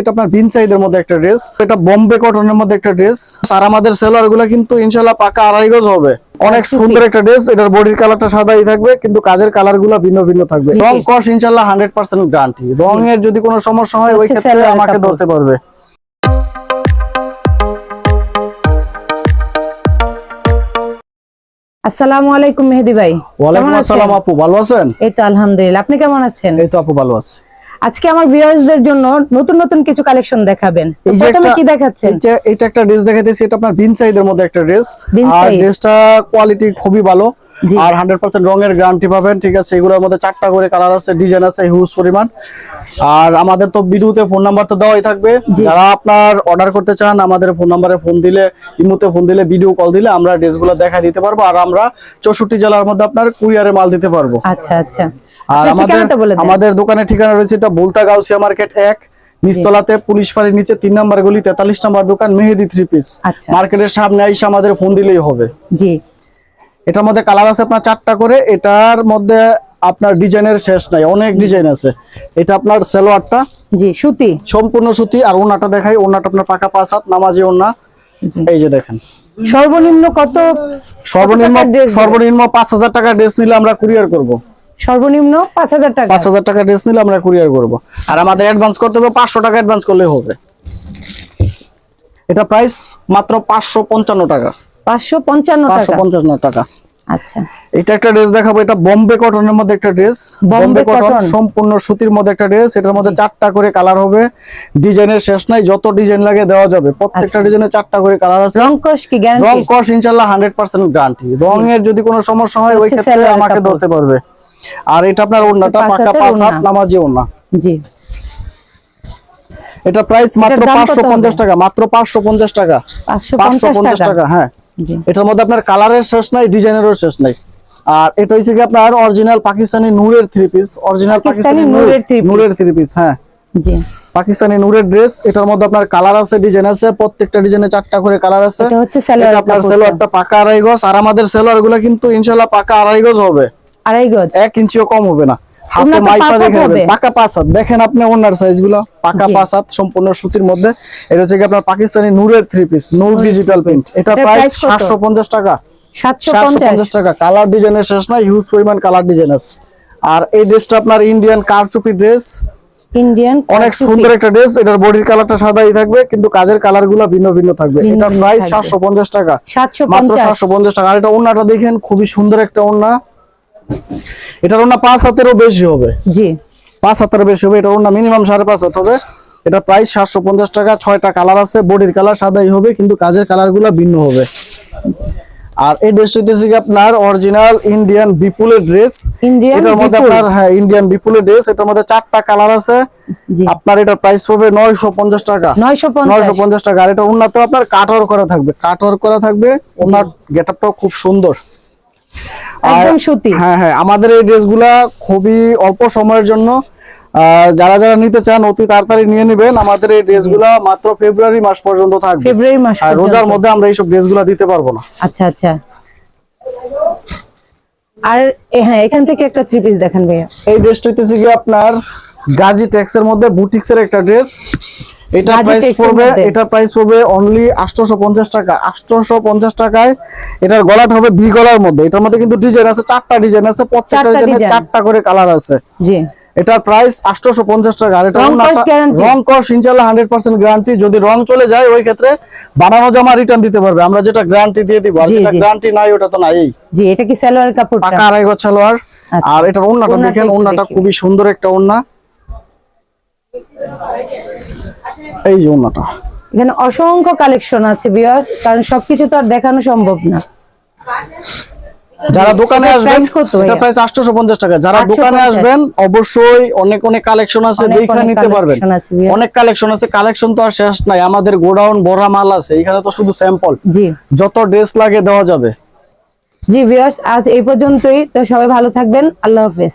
এটা আপনার বিন সাইজের মধ্যে একটা ড্রেস এটা বোম্বে কটনের মধ্যে একটা ড্রেস। আর আমাদের সেলারগুলা কিন্তু ইনশাল্লাহ পাকা আড়াই গজ হবে। অনেক সুন্দর একটা ড্রেস এটার বডির কালারটা সাদাই থাকবে কিন্তু কাজের কালারগুলা ভিন্ন ভিন্ন থাকবে। রং কস ইনশাল্লাহ হান্ড্রেড পার্সেন্ট গ্যারান্টি রং এর যদি কোনো সমস্যা হয় ওই ক্ষেত্রে আমাকে ধরতে পারবে। আসসালামু আলাইকুম মেহেদি ভাই। ওয়ালাইকুম আসসালাম আপু ভালো আছেন? এই তো আলহামদুলিল্লাহ আপনি কেমন আছেন? এই তো আপু ভালো আছে। আজকে আমার ভিউয়ার্সদের জন্য নতুন নতুন কিছু কালেকশন দেখাবেন। এই যে প্রথমে কি দেখাচ্ছেন? এটা একটা ড্রেস দেখাইতেছি এটা আপনার বিন সাইজের মধ্যে একটা ড্রেস আর ড্রেসটা কোয়ালিটি খুবই ভালো। আর হান্ড্রেড পার্সেন্ট রঙের গ্যারান্টি পাবেন ঠিক আছে? এগুলোর মধ্যে চারটা করে কালার আছে ডিজাইন আছে হিউজ পরিমাণ। আর আমাদের তো ভিডিওতে ফোন নাম্বার তো দেওয়াই থাকবে। যারা আপনার অর্ডার করতে চান আমাদের ফোন নাম্বারে ফোন দিলে ইমুতে ফোন দিলে ভিডিও কল দিলে আমরা ড্রেসগুলো দেখা দিতে পারব। আর আমরা চৌষট্টি জেলার মধ্যে আপনার কুরিয়ারে মাল দিতে পারব। আচ্ছা আচ্ছা। আর আমাদের। আমাদের দোকানের ঠিকানা রয়েছে এটা বুলতা গাউসিয়া মার্কেট এক নিচতলাতে পুলিশ ফাঁড়ির নিচে তিন নম্বর গলি তেতাল্লিশ নম্বর দোকান মেহেদি থ্রি পিস আচ্ছা। মার্কেটের সামনে আইসা আমাদের ফোন দিলেই হবে। জি। এটার মধ্যে কালার আছে আপনার চারটা করে এটার মধ্যে আপনার ডিজাইনের শেষ নাই অনেক ডিজাইন আছে। এটা আপনার সেলোয়ারটা। জি সুতি। সম্পূর্ণ সুতি আর ওনাটা দেখাই ওনাটা আপনার পাকা পাঁচ হাত নামাজি ওনা এই যে দেখেন। সর্বনিম্ন কত সর্বনিম্ন সর্বনিম্ন পাঁচ হাজার টাকা ড্রেস নিলে আমরা কুরিয়ার করব। সর্বনিম্ন পাঁচ হাজার টাকা। পাঁচ হাজার টাকা ড্রেস নিলে আমরা কুরিয়ার করব। আর আমাদের অ্যাডভান্স করতে হবে পাঁচশো টাকা অ্যাডভান্স করলে হবে। এটা প্রাইস মাত্র পাঁচশো পঞ্চান্ন টাকা। পাঁচশো পঞ্চান্ন পাঁচশো টাকা পঞ্চান্ন টাকা। আচ্ছা। এটা একটা ড্রেস দেখাবো এটা বোম্বে কটনের মধ্যে একটা ড্রেস বোম্বে কটন সম্পূর্ণ সুতির মধ্যে একটা ড্রেস এটার মধ্যে চারটা করে কালার হবে। ডিজাইনের শেষ নাই যত ডিজাইন লাগে দেওয়া যাবে। প্রত্যেকটা ডিজাইনে চারটা করে কালার আছে। রং কস কি রং কস হান্ড্রেড পার্সেন্ট গ্যারান্টি রং এর যদি কোনো সমস্যা হয় ওই ক্ষেত্রে আমাকে ধরতে পারবে। আর এটা আপনার ওড়নাটা পাকা পাঁচ হাত নামাজি ওড়না। জি। এটা প্রাইস মাত্র দাম কত পাঁচশো পঞ্চাশ হবে? টাকা মাত্র পাঁচশো পঞ্চাশ টাকা। পাঁচশো পাঁচশো পঞ্চাশ পঞ্চাশ টাকা। টাকা হ্যাঁ। এটার মধ্যে আপনার কালারের শেষ নাই ডিজাইনেরও শেষ নাই। আর এটা হচ্ছে কি আপনার অরিজিনাল পাকিস্তানি নূরের থ্রি পিস অরিজিনাল পাকিস্তানি নূরের three নূরের থ্রি পিস হ্যাঁ। জি। পাকিস্তানি নূরের ড্রেস এটার মধ্যে আপনার কালার আছে ডিজাইন আছে প্রত্যেকটা ডিজাইনে চারটা করে কালার আছে। এটা হচ্ছে সালোয়ার আপনার সেলোয়ারটা পাকা আড়াই গজ আর আমাদের সেলোয়ারগুলো কিন্তু ইনশাল্লাহ পাকা আড়াই গজ হবে। আড়াই গজ? এক ইঞ্চিও কম হবে না। হাতে মাইপা দেখে পাকা পাঁচ হাত। দেখেন আপনি ওনার সাইজগুলো পাকা জি। পাঁচ হাত সম্পূর্ণ সুতির মধ্যে। এটা হচ্ছে আপনার পাকিস্তানি নূরের three piece Noor digital print এটা প্রাইস price কত? সাতশো পঞ্চাশ টাকা। সাতশো সাতশো পঞ্চাশ পঞ্চাশ টাকা কালার ডিজাইনের শেষ নাই হিউজ পরিমাণ কালার ডিজাইন আছে। আর এই ড্রেসটা আপনার ইন্ডিয়ান কারচুপি ড্রেস ইন্ডিয়ান অনেক সুন্দর একটা ড্রেস এটার বডির কালারটা সাদাই থাকবে কিন্তু কাজের কালারগুলো ভিন্ন ভিন্ন থাকবে। ভিন্ন এটা প্রাইস থাকবে। সাতশো পঞ্চাশ টাকা। মাত্র পঞ্চাশ। সাতশো পঞ্চাশ টাকা। আর এটা ওনাটা দেখেন খুবই সুন্দর একটা ওনা এটার ওনা পাঁচ হাতেরও বেশি হবে। জি। পাঁচ হাতের বেশি হবে এটা ওনা মিনিমাম সাড়ে পাঁচ হাত হবে। এটা প্রাইস সাতশো পঞ্চাশ টাকা ছয়টা কালার আছে বডির কালার সাদাই হবে কিন্তু কাজের কালারগুলা ভিন্ন হবে। আর এই ড্রেসটা কি আপনার অরিজিনাল ইন্ডিয়ান বিপুলের ড্রেস এটার মধ্যে আপনার হ্যাঁ ইন্ডিয়ান বিপুলের ড্রেস এটার মধ্যে চারটা কালার আছে। আপনার এটা প্রাইস পড়বে নয়শো পঞ্চাশ টাকা। নয়শো পঞ্চাশ। টাকা। আর এটা উন্নত আপনার কাটওয়ার করা থাকবে। কাটওয়ার করা থাকবে। ওনার গেটআপটাও খুব সুন্দর। একদম সুতি হ্যাঁ হ্যাঁ আমাদের এই ড্রেসগুলা খুবই অল্প সময়ের জন্য যারা যারা নিতে চান অতি তাড়াতাড়ি নিয়ে নেবেন। আমাদের এই ড্রেসগুলা মাত্র ফেব্রুয়ারি মাস পর্যন্ত থাকবে। ফেব্রুয়ারি মাস আর রোজার মধ্যে আমরা এইসব ড্রেসগুলা দিতে পারব না। আচ্ছা আচ্ছা। আর হ্যাঁ এখান থেকে একটা থ্রি পিস দেখান ভাইয়া। এই ড্রেসটা হইতেছে কি আপনার গাজি টেক্স এর মধ্যে বুটিক্স এর একটা ড্রেস। এটা প্রাইস পড়বে। এটা প্রাইস পড়বে অনলি 850 টাকা। 850 টাকায় এটার গলাটা হবে ভি গলার মধ্যে। এটার মধ্যে কিন্তু ডিজাইন আছে চারটা ডিজাইন আছে প্রত্যেকটা ডিজাইনে। চারটা করে কালার আছে। জি। এটার প্রাইস 850 টাকা। আর এটা রং কস ইনশাআল্লাহ 100% গ্যারান্টি যদি রং চলে যায় ওই ক্ষেত্রে বানানো জামা রিটার্ন দিতে পারবে। আমরা যেটা গ্যারান্টি দিয়ে দিব আর যেটা গ্যারান্টি নাই ওটা তো নাই। জি এটা কি সালোয়ার কাপড়টা? পাকা আড়াই গজ সালোয়ার। আচ্ছা। আর এটার ওন্নাটা দেখেন ওন্নাটা খুবই সুন্দর একটা ওন্না এই যে ওন্নাটা এখানে অসংখ্য কালেকশন আছে বিয়ার কারণ সবকিছু তো আর দেখানো সম্ভব না। যারা দোকানে আসবেন এটা প্রাইস 850 টাকা। যারা দোকানে আসবেন অবশ্যই অনেক অনেক কালেকশন আছে দেখে নিতে পারবেন। অনেক কালেকশন আছে কালেকশন তো আর শেষ নাই। আমাদের গোডাউন ভরা মাল আছে এখানে তো শুধু স্যাম্পল জি। যত ড্রেস লাগে দেওয়া যাবে। জি ভিউয়ার্স আজ এই পর্যন্তই। তো সবাই ভালো থাকবেন। আল্লাহ হাফেজ।